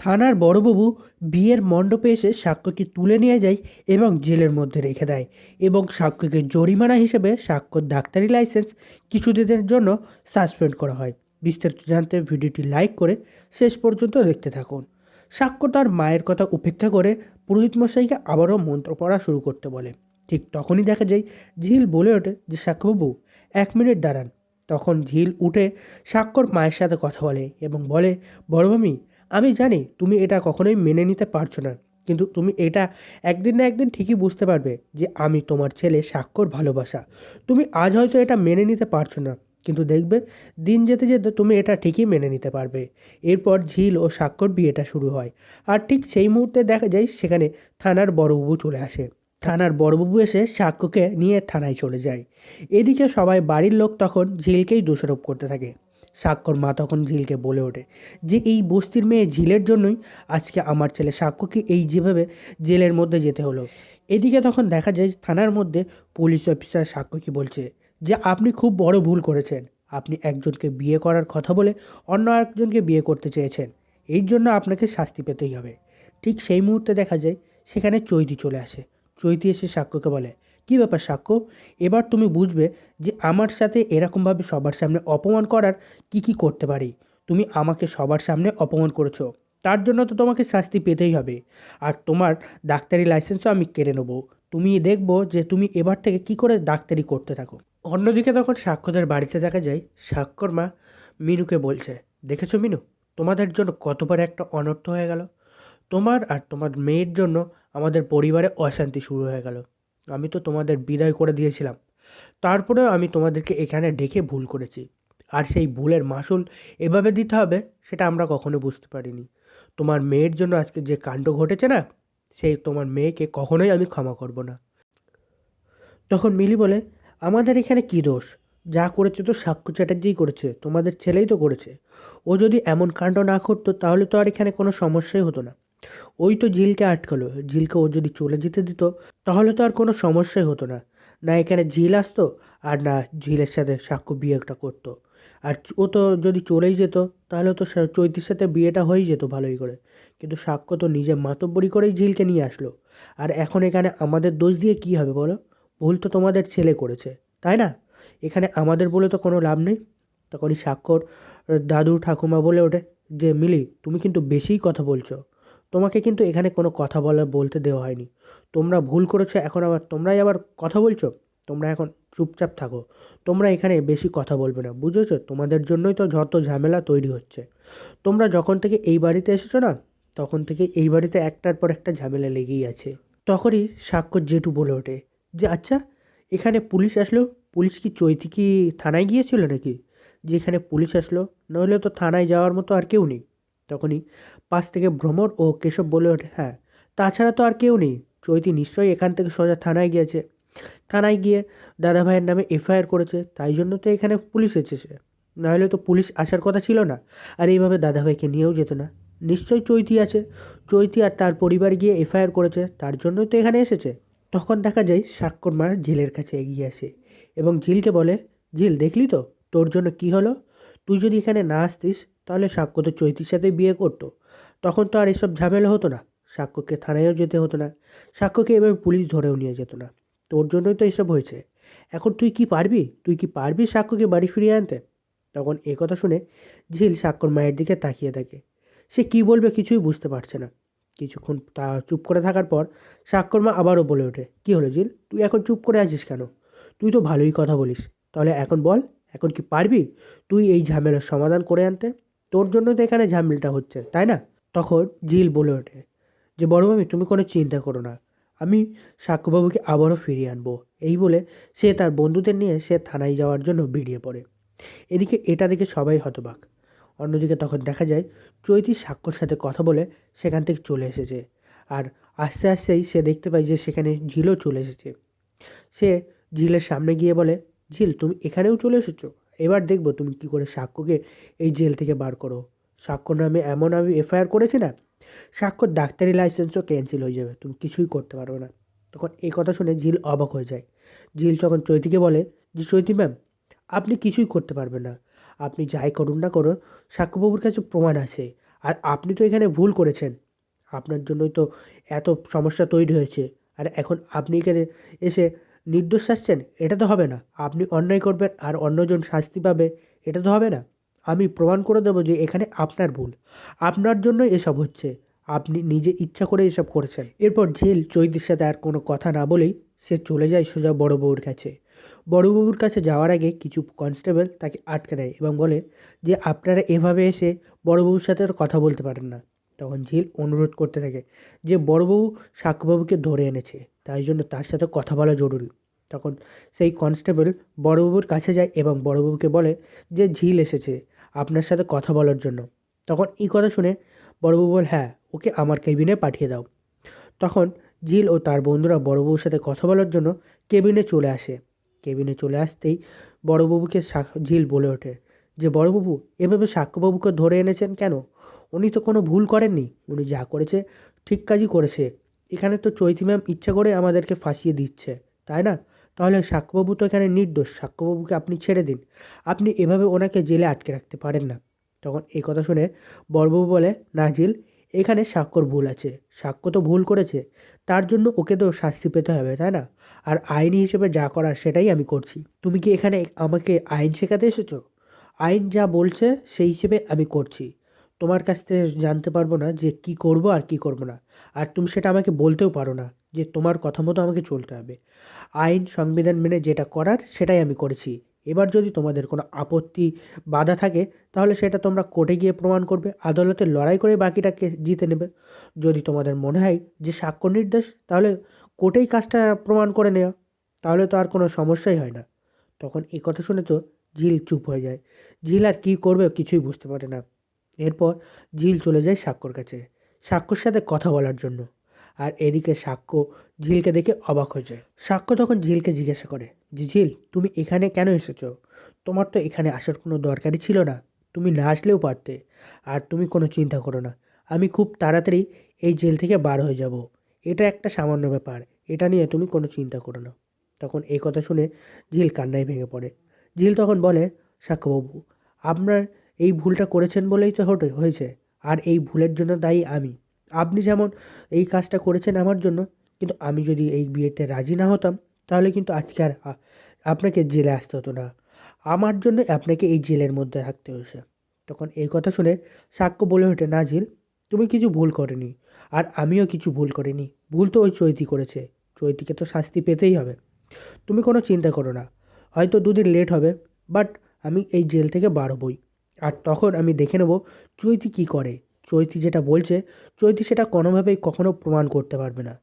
থানার বড়বাবু বিয়ের মণ্ডপে এসে সাক্ষ্যকে তুলে নিয়ে যায় এবং জেলের মধ্যে রেখে দেয় এবং সাক্ষ্যকে জরিমানা হিসেবে সাক্ষ্যর ডাক্তারি লাইসেন্স কিছুদিনের জন্য সাসপেন্ড করা হয়। বিস্তারিত জানতে ভিডিওটি লাইক করে শেষ পর্যন্ত দেখতে থাকুন। সাক্ষ্য তার মায়ের কথা উপেক্ষা করে পুরোহিত মশাইকে আবারও মন্ত্র পড়া শুরু করতে বলে। ঠিক তখনই দেখা যায় ঝিল বলে ওঠে যে, সাক্ষ্যবাবু, এক মিনিট দাঁড়ান। তখন ঝিল উঠে সাক্ষর মায়ের সাথে কথা বলে এবং বলে, বড় মামি আমি জানি তুমি এটা কখনোই মেনে নিতে পারছ না, কিন্তু তুমি এটা একদিন না একদিন ঠিকই বুঝতে পারবে যে আমি তোমার ছেলে স্বাক্ষর ভালোবাসা। তুমি আজ হয়তো এটা মেনে নিতে পারছ না, কিন্তু দেখবে দিন যেতে যেতে তুমি এটা ঠিকই মেনে নিতে পারবে। এরপর ঝিল ও স্বাক্ষর বিয়েটা শুরু হয়, আর ঠিক সেই মুহূর্তে দেখা যায় সেখানে থানার বড়বাবু চলে আসে। থানার বড়বাবু এসে সাক্ষ্যকে নিয়ে থানায় চলে যায়। এদিকে সবাই বাড়ির লোক তখন ঝিলকেই দোষারোপ করতে থাকে। সাক্ষর মা তখন ঝিলকে বলে ওঠে যে এই বস্তির মেয়ে ঝিলের জন্যই আজকে আমার ছেলে সাক্ষ্যকে এই যেভাবে জেলের মধ্যে যেতে হলো। এদিকে তখন দেখা যায় থানার মধ্যে পুলিশ অফিসার সাক্ষ্যকে বলছে যে আপনি খুব বড় ভুল করেছেন। আপনি একজনকে বিয়ে করার কথা বলে অন্য একজনকে বিয়ে করতে চেয়েছেন। এর জন্য আপনাকে শাস্তি পেতেই হবে। ঠিক সেই মুহূর্তে দেখা যায় সেখানে চৈতি চলে আসে। চৈতি এসে সাক্ষ্যকে বলে কী ব্যাপার সাক্ষ্য? এবার তুমি বুঝবে যে আমার সাথে এরকমভাবে সবার সামনে অপমান করার কি কি করতে পারি। তুমি আমাকে সবার সামনে অপমান করেছ, তার জন্য তো তোমাকে শাস্তি পেতেই হবে। আর তোমার ডাক্তারি লাইসেন্সও আমি কেড়ে নেব। তুমি দেখব যে তুমি এবার থেকে কি করে ডাক্তারি করতে থাকো। অন্যদিকে তখন সাক্ষ্যদের বাড়িতে দেখা যায় সাক্ষর মা মিনুকে বলছে, দেখেছ মিনু, তোমাদের জন্য কতবার একটা অনর্থ হয়ে গেল? তোমার আর তোমার মেয়ের জন্য আমাদের পরিবারে অশান্তি শুরু হয়ে গেল। আমি তো তোমাদের বিদায় করে দিয়েছিলাম। তারপরেও আমি তোমাদেরকে এখানে ডেকে ভুল করেছি। আর সেই ভুলের মাসুল এভাবে দিতে হবে, সেটা আমরা কখনো বুঝতে পারিনি। তোমার মেয়ের জন্য আজকে যে কাণ্ড ঘটেছে না সেই তোমার মেয়েকে কখনোই আমি ক্ষমা করব না। তখন মিলি বলে, আমাদের এখানে কী দোষ? যা করেছে তো সাক্ষ্য চ্যাটার্জিই করেছে, তোমাদের ছেলেই তো করেছে। ও যদি এমন কাণ্ড না করতো, তাহলে তো আর এখানে কোনো সমস্যাই হতো না। ওই তো ঝিলকে আটকালো। ঝিলকে ও যদি চলে যেতে দিত, তাহলে তো আর কোনো সমস্যাই হতো না। না এখানে ঝিল আসতো, আর না ঝিলের সাথে সাক্ষ্য বিয়েটা করতো। আর ও তো যদি চলেই যেত, তাহলে তো চৈতির সাথে বিয়েটা হয়েই যেত ভালোই করে। কিন্তু সাক্ষ্য তো নিজে মাতব্বরি করেই ঝিলকে নিয়ে আসলো। আর এখন এখানে আমাদের দোষ দিয়ে কী হবে বলো? ভুল তো তোমাদের ছেলে করেছে, তাই না? এখানে আমাদের বলে তো কোনো লাভ নেই। তখনই স্বাক্ষর দাদু ঠাকুমা বলে ওঠে যে, মিলি, তুমি কিন্তু বেশিই কথা বলছো। তোমাকে কিন্তু এখানে কোনো কথা বলা, বলতে দেওয়া হয়নি। তোমরা ভুল করেছ, এখন আবার তোমরাই আবার কথা বলছো? তোমরা এখন চুপচাপ থাকো। তোমরা এখানে বেশি কথা বলবে না, বুঝেছ? তোমাদের জন্যই তো যত ঝামেলা তৈরি হচ্ছে। তোমরা যখন থেকে এই বাড়িতে এসেছ না, তখন থেকে এই বাড়িতে একটার পর একটা ঝামেলা লেগেই আছে। তখনই সাক্ষর জেঠু বলে ওঠে, যে আচ্ছা এখানে পুলিশ আসলো? পুলিশ কি চৈতি কি থানায় গিয়েছিল নাকি? যে এখানে পুলিশ আসলো, নইলে তো থানায় যাওয়ার মতো আর কেউ নেই। তখনই পাশ থেকে ভ্রমর ও কেশব বলে ওঠে হ্যাঁ তাছাড়া তো আর কেউ নেই। চৈতি নিশ্চয়ই এখান থেকে সোজা থানায় গিয়েছে। থানায় গিয়ে দাদাভাইয়ের নামে এফআইআর করেছে, তাই জন্য তো এখানে পুলিশ এসেছে। নাহলে তো পুলিশ আসার কথা ছিল না, আর এইভাবে দাদাভাইকে নিয়েও যেত না। নিশ্চয়ই চৈতি আছে। চৈতি আর তার পরিবার গিয়ে এফআইআর করেছে, তার জন্যই তো এখানে এসেছে। তখন দেখা যায় সাক্ষর মা ঝিলের কাছে এগিয়ে আসে এবং ঝিলকে বলে, ঝিল, দেখলি তো? তোর জন্য কি হলো? তুই যদি এখানে না আসতিস, তাহলে সাক্ষ্য তো চৈতির সাথে বিয়ে করতো। তখন তো আর এসব ঝামেলা হতো না। সাক্ষ্যকে থানায়ও যেতে হতো না। সাক্ষ্যকে এভাবে পুলিশ ধরেও নিয়ে যেত না। তোর জন্যই তো এসব হয়েছে। এখন তুই কি পারবি? তুই কি পারবি সাক্ষ্যকে বাড়ি ফিরিয়ে আনতে? তখন এ কথা শুনে ঝিল সাক্ষর মায়ের দিকে তাকিয়ে থাকে। সে কি বলবে কিছুই বুঝতে পারছে না। কিছুক্ষণ তা চুপ করে থাকার পর সাক্ষর মা আবারও বলে ওঠে, কি হলো জিল তুই এখন চুপ করে আছিস কেন? তুই তো ভালোই কথা বলিস। তাহলে এখন বল, এখন কি পারবি তুই এই ঝামেলার সমাধান করে আনতে? তোর জন্য তো এখানে ঝামেলাটা হচ্ছে, তাই না? তখন ঝিল বলে ওঠে যে, বড় মামি, তুমি কোনো চিন্তা করো না। আমি সাক্ষ্যবাবুকে আবারও ফিরিয়ে আনব। এই বলে সে তার বন্ধুদের নিয়ে সে থানায় যাওয়ার জন্য বেরিয়ে পড়ে। এদিকে এটা দেখে সবাই হতবাক। অন্যদিকে তখন দেখা যায় চৈতি সাক্ষর সাথে কথা বলে সেখান থেকে চলে এসেছে। আর আস্তে আস্তেই সে দেখতে পায় যে, সেখানে ঝিলও চলে এসেছে। সে ঝিলের সামনে গিয়ে বলে ঝিল তুমি এখানেও চলে এসেছ? এবার দেখব তুমি কি করে সাক্ষ্যকে এই জেল থেকে বার করো। সাক্ষ্য নামে এমন আমি এফআইআর করেছি না সাক্ষ্যর ডাক্তারি লাইসেন্সও ক্যান্সেল হয়ে যাবে, তুমি কিছুই করতে পারবে না। তখন এই কথা শুনে ঝিল অবাক হয়ে যায়। ঝিল তখন চৈতিকে বলে যে, চৈতি ম্যাম, আপনি কিছুই করতে পারবেন না। আপনি যাই করুন না করুন সাক্ষ্যবাবুর কাছে প্রমাণ আছে। আর আপনি তো এখানে ভুল করেছেন। আপনার জন্যই তো এত সমস্যা তৈরি হয়েছে। আর এখন আপনি এখানে এসে নির্দোষ আসছেন এটা তো হবে না। আপনি অন্যায় করবেন আর অন্যজন শাস্তি পাবে, এটা তো হবে না। আমি প্রমাণ করে দেবো যে এখানে আপনার ভুল। আপনার জন্য এসব হচ্ছে। আপনি নিজে ইচ্ছা করে এসব করেছেন। এরপর ঝিল চৈতির সাথে আর কোনো কথা না বলেই সে চলে যায় সোজা বড় বউর কাছে। বড়বাবুর কাছে যাওয়ার আগে কিছু কনস্টেবল তাকে আটকে দেয় এবং বলে যে, আপনারা এভাবে এসে বড়বাবুর সাথে আর কথা বলতে পারেন না। তখন ঝিল অনুরোধ করতে থাকে যে বড়বাবু সাক্ষ্যবাবুকে ধরে এনেছে। তাই জন্য তার সাথে কথা বলা জরুরি। তখন সেই কনস্টেবল বড়বাবুর কাছে যায় এবং বড়বাবুকে বলে যে, ঝিল এসেছে। আপনার সাথে কথা বলার জন্য। তখন এই কথা শুনে বড়বাবু বল হ্যাঁ ওকে আমার কেবিনে পাঠিয়ে দাও। তখন ঝিল ও তার বন্ধুরা বড়বাবুর সাথে কথা বলার জন্য কেবিনে চলে আসে। কেবিনে চলে আসতেই বড়বাবুকে ঝিল বলে ওঠে যে, বড়বাবু, এভাবে সাক্ষ্যবাবুকে ধরে এনেছেন কেন? উনি তো কোনো ভুল করেননি। উনি যা করেছে, ঠিক কাজই করেছে। এখানে তো চৈতি ম্যাম ইচ্ছা করে আমাদেরকে ফাঁসিয়ে দিচ্ছে, তাই না? তাহলে সাক্ষ্যবাবু তো এখানে নির্দোষ, সাক্ষ্যবাবুকে আপনি ছেড়ে দিন। আপনি এভাবে ওনাকে জেলে আটকে রাখতে পারেন না। তখন এই কথা শুনে বড়বাবু বলে না ঝিল এখানে সাক্ষ্যর ভুল আছে। সাক্ষ্য তো ভুল করেছে। তার জন্য ওকে তো শাস্তি পেতে হবে, তাই না? আর আইনি হিসেবে যা করার সেটাই আমি করছি। তুমি কি এখানে আমাকে আইন শেখাতে এসেছ? আইন যা বলছে সেই হিসেবে আমি করছি। তোমার কাছ থেকে জানতে পারব না যে কি করব আর কি করব না। আর তুমি সেটা আমাকে বলতেও পারো না যে তোমার কথা মতো আমাকে চলতে হবে। আইন, সংবিধান মেনে যেটা করার সেটাই আমি করেছি। এবার যদি তোমাদের কোনো আপত্তি, বাধা থাকে, তাহলে সেটা তোমরা কোর্টে গিয়ে প্রমাণ করবে, আদালতে লড়াই করে বাকিটাকে জিতে নেবে। যদি তোমাদের মনে হয় যে সাক্ষ্য নির্দেশ, তাহলে কোর্টেই কাজটা প্রমাণ করে নেওয়া। তাহলে তো আর কোনো সমস্যাই হয় না। তখন এই কথা শুনে তো ঝিল চুপ হয়ে যায়। ঝিল আর কী করবে কিছুই বুঝতে পারে না। এরপর ঝিল চলে যায় সাক্ষ্যর কাছে সাক্ষ্যর সাথে কথা বলার জন্য। আর এদিকে সাক্ষ্য ঝিলকে দেখে অবাক হয়ে যায়। সাক্ষ্য তখন ঝিলকে জিজ্ঞাসা করে যে ঝিল তুমি এখানে কেন এসেছ? তোমার তো এখানে আসার কোনো দরকারই ছিল না। তুমি না আসলেও পারতে। আর তুমি কোনো চিন্তা করো না। আমি খুব তাড়াতাড়ি এই জেল থেকে বার হয়ে যাব। এটা একটা সামান্য ব্যাপার। এটা নিয়ে তুমি কোনো চিন্তা করো না। তখন এই কথা শুনে ঝিল কান্নায় ভেঙে পড়ে। ঝিল তখন বলে সাক্ষ্যবাবু আপনার এই ভুলটা করেছেন বলেই তো হটে হয়েছে, আর এই ভুলের জন্য দায়ী আমি। আপনি যেমন এই কাজটা করেছেন আমার জন্য, কিন্তু আমি যদি এই বিয়েতে রাজি না হতাম, তাহলে কিন্তু আজকে আর আপনাকে জেলে আসতে হতো না। আমার জন্য আপনাকে এই জেলের মধ্যে থাকতে হয়েছে। তখন এই কথা শুনে সাক্ষ্য বলে ওঠে না ঝিল তুমি কিছু ভুল করেনি, আর আমিও কিছু ভুল করিনি। ভুল তো ওই চৈতি করেছে, চৈতিকে তো শাস্তি পেতেই হবে। তুমি কোনো চিন্তা করো না, হয়তো দুদিন লেট হবে বাট আমি এই জেল থেকে বার হবই। আর তখন আমি দেখে নেব চৈতি কী করে। চৈতি যেটা বলছে, চৈতি সেটা কোনোভাবেই কখনো প্রমাণ করতে পারবে না।